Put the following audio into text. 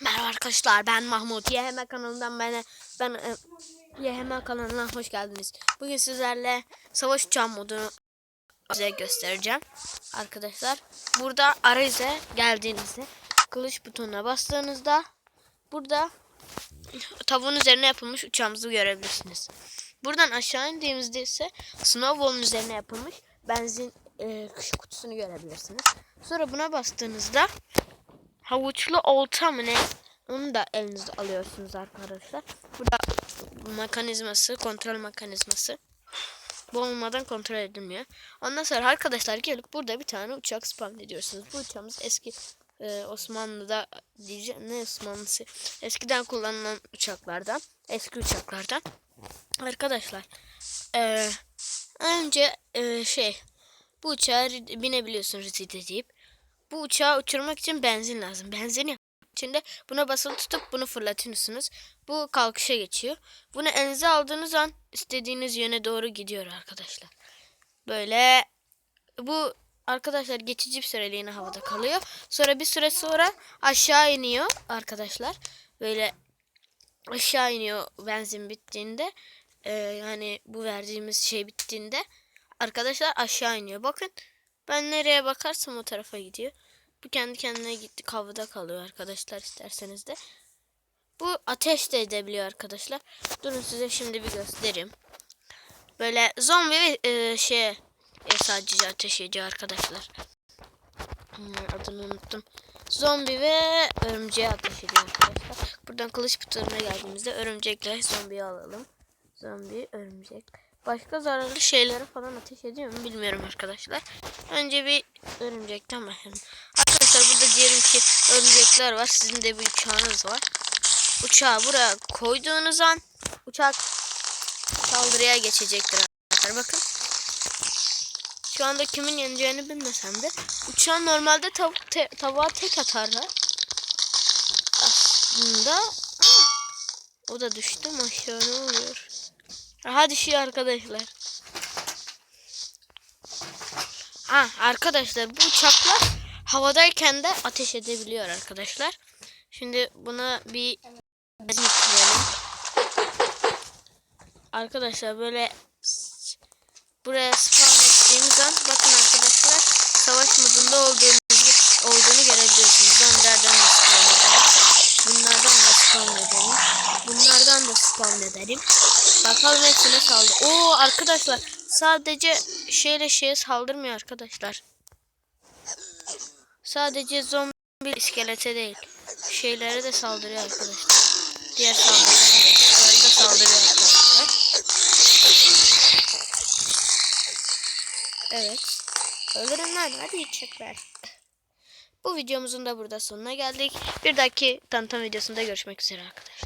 Merhaba arkadaşlar ben Mahmut. YHM kanalından ben ben e, YHM kanalına hoş geldiniz. Bugün sizlerle savaş uçağı modunu size göstereceğim. Arkadaşlar burada arayüze geldiğinizde kılıç butonuna bastığınızda burada tavuğun üzerine yapılmış uçağımızı görebilirsiniz. Buradan aşağı indiğimizde ise snowball'un üzerine yapılmış benzin e, kutusunu görebilirsiniz. Sonra buna bastığınızda havuçlu olta mı ne? Onu da elinizde alıyorsunuz arkadaşlar. Burada mekanizması, kontrol mekanizması. Bu olmadan kontrol edilmiyor. Ondan sonra arkadaşlar gelip burada bir tane uçak spawn ediyorsunuz. Bu uçağımız eski e, Osmanlı'da diyeceğim ne Osmanlısı eskiden kullanılan uçaklardan eski uçaklardan arkadaşlar e, önce e, şey bu uçağa binebiliyorsunuz risit deyip bu uçağı uçurmak için benzin lazım. Benzin yok. içinde buna basılı tutup bunu fırlatıyorsunuz. Bu kalkışa geçiyor. Bunu elinize aldığınız an istediğiniz yöne doğru gidiyor arkadaşlar. Böyle bu arkadaşlar geçici bir süreliğine havada kalıyor. Sonra bir süre sonra aşağı iniyor arkadaşlar. Böyle aşağı iniyor benzin bittiğinde. Ee, yani bu verdiğimiz şey bittiğinde arkadaşlar aşağı iniyor. Bakın ben nereye bakarsam o tarafa gidiyor. Bu kendi kendine gitti havada kalıyor arkadaşlar isterseniz de. Bu ateş de edebiliyor arkadaşlar. Durun size şimdi bir göstereyim. Böyle zombi ve e, şey e, sadece ateş ediyor arkadaşlar. Hmm, adını unuttum. Zombi ve örümceğe ateş ediyor arkadaşlar. Buradan kılıç butonuna geldiğimizde örümcekle zombiyi alalım. Zombi, örümcek. Başka zararlı şeylere falan ateş ediyor mu bilmiyorum arkadaşlar. Önce bir örümcekten başlayalım. Arkadaşlar burada diyelim ki örümcekler var. Sizin de bir uçağınız var. Uçağı buraya koyduğunuz an uçak saldırıya geçecektir arkadaşlar. Bakın. Şu anda kimin yeneceğini bilmesem de uçağın normalde tavuk te, tavuğa tek atarlar. Aslında o da düştü ne oluyor? Aha düşüyor arkadaşlar. Ha arkadaşlar bu uçaklar havadayken de ateş edebiliyor arkadaşlar. Şimdi buna bir benzin. Arkadaşlar böyle buraya spawn ettiğimiz an bakın arkadaşlar savaş modunda olduğumuzu olduğunu görebiliyorsunuz. Zombilerden de spawn ederim. Bunlardan da spawn ederim. Bunlardan da spawn ederim. Bakalım hepsine saldı. Oo arkadaşlar sadece şeyle şeye saldırmıyor arkadaşlar. Sadece zombi iskelete değil. Şeylere de saldırıyor arkadaşlar. Diğer saldırılara da saldırıyor arkadaşlar. Evet. Öldürün lan hadi içecekler. Bu videomuzun da burada sonuna geldik. Bir dahaki tanıtım videosunda görüşmek üzere arkadaşlar.